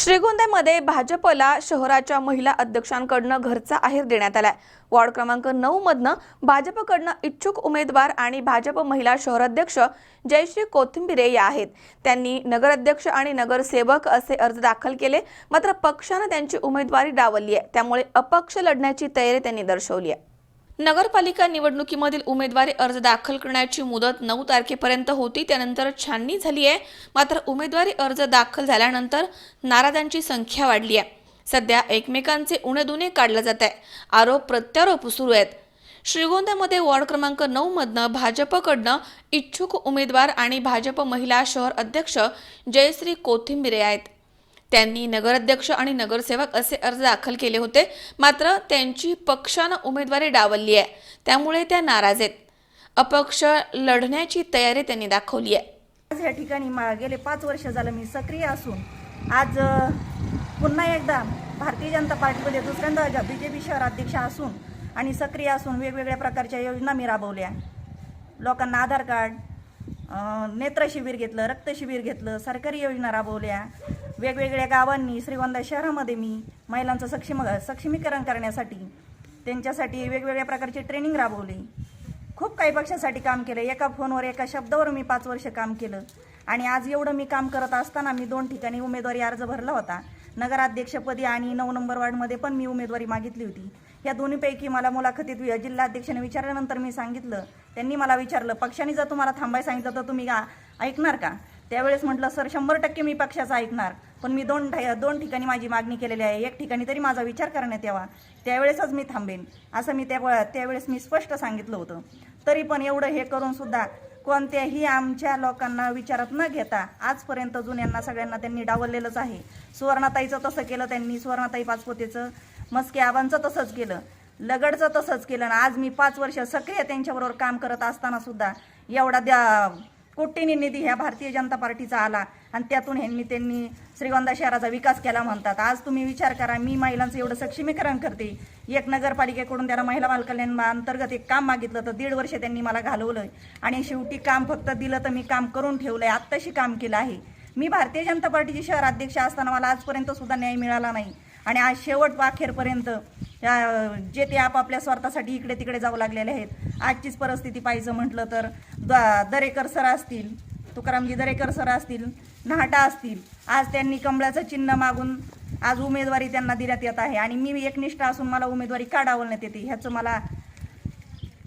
श्रीगोंद्यामध्ये भाजपला शहराच्या महिला अध्यक्षांकडनं घरचा आहेर देण्यात आलाय. वॉर्ड क्रमांक नऊ मधनं भाजपकडनं इच्छुक उमेदवार आणि भाजप महिला शहराध्यक्ष जयश्री कोथिंबिरे या आहेत. त्यांनी नगराध्यक्ष आणि नगरसेवक असे अर्ज दाखल केले मात्र पक्षानं त्यांची उमेदवारी डावलली आहे. त्यामुळे अपक्ष लढण्याची तयारी त्यांनी दर्शवली आहे. नगरपालिका निवडणुकीमधील उमेदवारी अर्ज दाखल करण्याची मुदत नऊ तारखेपर्यंत होती. त्यानंतर छाननी झाली आहे. मात्र उमेदवारी अर्ज दाखल झाल्यानंतर नाराजांची संख्या वाढली आहे. सध्या एकमेकांचे उणेदुणे काढले जात आहे आरोप प्रत्यारोप सुरू आहेत. श्रीगोंद्यामध्ये वॉर्ड क्रमांक नऊ मधनं भाजपकडनं इच्छुक उमेदवार आणि भाजप महिला शहर अध्यक्ष जयश्री कोथिंबिरे आहेत. त्यांनी नगराध्यक्ष आणि नगरसेवक असे अर्ज दाखल केले होते. मात्र त्यांची पक्षानं उमेदवारी डावलली आहे. त्यामुळे त्या नाराज आहेत. अपक्ष लढण्याची तयारी त्यांनी दाखवली आहे. आज या ठिकाणी मा गेले पाच वर्ष झालं मी सक्रिय असून आज पुन्हा एकदा भारतीय जनता पार्टीमध्ये दुसऱ्यांदा बी जे पी शहराध्यक्ष असून आणि सक्रिय असून वेगवेगळ्या प्रकारच्या योजना मी राबवल्या. लोकांना आधार कार्ड नेत्रशिबिर नेत्र शिबिर घेतलं रक्त शिबिर घेतलं सरकारी योजना राबवल्या. वेगवेगळ्या गावांनी श्रीगोंदा शहरामध्ये मी महिलांचं सक्षम सक्षमीकरण करण्यासाठी त्यांच्यासाठी वेगवेगळ्या प्रकारची ट्रेनिंग राबवली. खूप काही पक्षासाठी काम केलं. एका फोनवर एका शब्दावर मी पाच वर्ष काम केलं. आणि आज एवढं मी काम करत असताना मी दोन ठिकाणी उमेदवारी अर्ज भरला होता. नगराध्यक्षपदी आणि नऊ नंबर वार्डमध्ये पण मी उमेदवारी मागितली होती. या दोन्हीपैकी मला मुलाखतीत जिल्हाध्यक्षाने विचारल्यानंतर मी सांगितलं. त्यांनी मला विचारलं पक्षाने जर तुम्हाला थांबाय सांगितलं तर तुम्ही का ऐकणार का? त्यावेळेस म्हटलं सर शंभर टक्के मी पक्षाचं ऐकणार. पण मी दोन दोन ठिकाणी माझी मागणी केलेली आहे. एक ठिकाणी तरी माझा विचार करण्यात यावा. त्यावेळेसच मी थांबेन. असं मी त्या त्यावेळेस मी स्पष्ट सांगितलं होतं. तरी पण एवढं हे करून सुद्धा कोणत्याही आमच्या लोकांना विचारात न घेता आजपर्यंत जुन्यांना सगळ्यांना त्यांनी डावललेलंच आहे. सुवर्णाताईचं तसं केलं त्यांनी सुवर्णाताई पाचपोतेचं मस्के आबांचं तसंच केलं लगडचं तसंच केलं. आणि आज मी पाच वर्ष सक्रिय त्यांच्याबरोबर काम करत असताना सुद्धा एवढा द्या कोटींनी निधी ह्या भारतीय जनता पार्टीचा आला आणि त्यातून ह्यांनी त्यांनी श्रीगोंदा शहराचा विकास केला म्हणतात. आज तुम्ही विचार करा मी महिलांचं एवढं सक्षमीकरण करते. एक नगरपालिकेकडून त्याला महिला बालकल्याण अंतर्गत एक काम मागितलं तर दीड वर्ष त्यांनी मला घालवलं आणि शेवटी काम फक्त दिलं तर मी काम करून ठेवलं आहे आत्ताशी काम केलं आहे. मी भारतीय जनता पार्टीची शहर अध्यक्ष असताना मला आजपर्यंत सुद्धा न्याय मिळाला नाही. आणि आज शेवट अखेरपर्यंत या- जे ते आपापल्या स्वार्थासाठी इकडे तिकडे जाऊ लागलेले आहेत आजचीच परिस्थिती पाहिजे म्हटलं तर द- दरेकर सर असतील तुकारामजी दरेकर सर असतील नाहटा असतील आज त्यांनी कमळाचं चिन्ह मागून आज उमेदवारी त्यांना देण्यात येत आहे. आणि मी एकनिष्ठ असून मला उमेदवारी का डावलण्यात येते. ह्याचं मला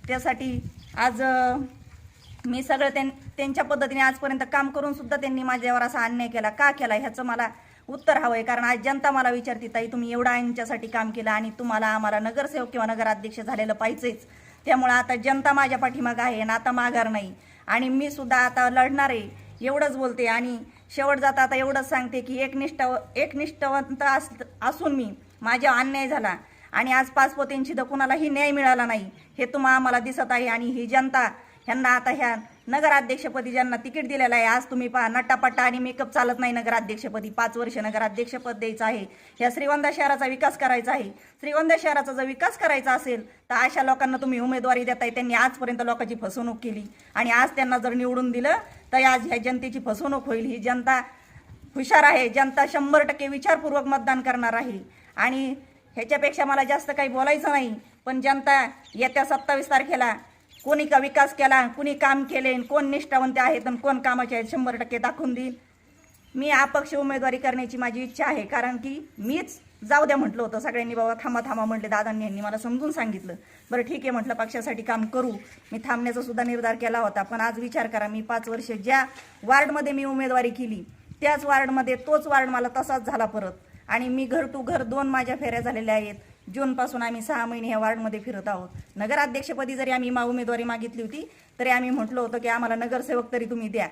त्यासाठी आज मी सगळं त्यां त्यांच्या पद्धतीने आजपर्यंत काम करून सुद्धा त्यांनी माझ्यावर असा अन्याय केला. का केला? ह्याचं मला उत्तर हवं आहे कारण आज जनता मला विचारते ताई तुम्ही एवढा यांच्यासाठी काम केलं आणि तुम्हाला आम्हाला नगरसेवक किंवा नगराध्यक्ष झालेलं पाहिजेच. त्यामुळं आता जनता माझ्या पाठीमागं आहे आणि आता माघार नाही. आणि मी सुद्धा आता लढणार आहे. एवढंच बोलते. आणि शेवट जाता आता एवढंच सांगते की एकनिष्ठ एकनिष्ठवंत अस असून मी माझ्या अन्याय झाला. आणि आज पाचपोत्यांची तर कुणालाही न्याय मिळाला नाही. हे तुम्हा आम्हाला दिसत आहे आणि ही जनता ह्यांना आता ह्या नगराध्यक्षपदी ज्यांना तिकीट दिलेलं आहे आज तुम्ही पहा नट्टापट्टा आणि मेकअप चालत नाही नगराध्यक्षपदी. पाच वर्ष नगराध्यक्षपद द्यायचं आहे. ह्या श्रीगोंदा शहराचा विकास करायचा आहे. श्रीगोंदा शहराचा जर विकास करायचा असेल तर अशा लोकांना तुम्ही उमेदवारी देताय. त्यांनी आजपर्यंत लोकांची फसवणूक केली. आणि आज त्यांना जर निवडून दिलं तर आज ह्या जनतेची फसवणूक होईल. ही जनता हुशार आहे. जनता शंभर टक्के विचारपूर्वक मतदान करणार आहे. आणि ह्याच्यापेक्षा मला जास्त काही बोलायचं नाही पण जनता येत्या सत्तावीस तारखेला कोणी का विकास केला कुणी काम केले कोण निष्ठावंत आहेत कोण कामाचे आहेत शंभर टक्के दाखवून देईल मी अपक्ष उमेदवारी करण्याची माझी इच्छा आहे कारण की मीच जाऊ द्या म्हटलं होतं सगळ्यांनी बाबा थांबा थांबा म्हटले दादांनी यांनी मला समजून सांगितलं. बरं ठीक आहे म्हटलं पक्षासाठी काम करू. मी थांबण्याचा सुद्धा निर्धार केला होता पण आज विचार करा मी पाच वर्ष ज्या वार्डमध्ये मी उमेदवारी केली त्याच वार्डमध्ये तोच वार्ड मला तसाच झाला परत. आणि मी घर टू घर दोन माझ्या फेऱ्या झालेल्या आहेत. जूनपासून आम्ही सहा महिने ह्या वार्डमध्ये फिरत आहोत. नगराध्यक्षपदी जरी आम्ही मा उमेदवारी मागितली होती तरी आम्ही म्हटलं होतं की आम्हाला नगरसेवक तरी तुम्ही द्या.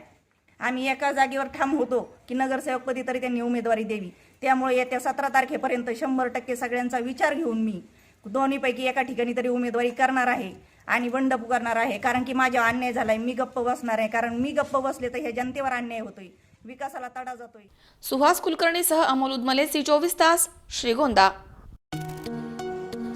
आम्ही एका जागेवर ठाम होतो की नगरसेवकपदी तरी त्यांनी उमेदवारी द्यावी. त्यामुळे येत्या सतरा तारखेपर्यंत शंभर टक्के सगळ्यांचा विचार घेऊन मी दोन्हीपैकी एका ठिकाणी तरी उमेदवारी करणार आहे आणि बंड पुकारणार आहे. कारण की माझ्या अन्याय झालाय मी गप्प बसणार आहे. कारण मी गप्प बसले तर ह्या जनतेवर अन्याय होतोय. विकासाला तडा जातोय. सुहास कुलकर्णीसह अमोल उदमले सी चोवीस तास श्रीगोंदा.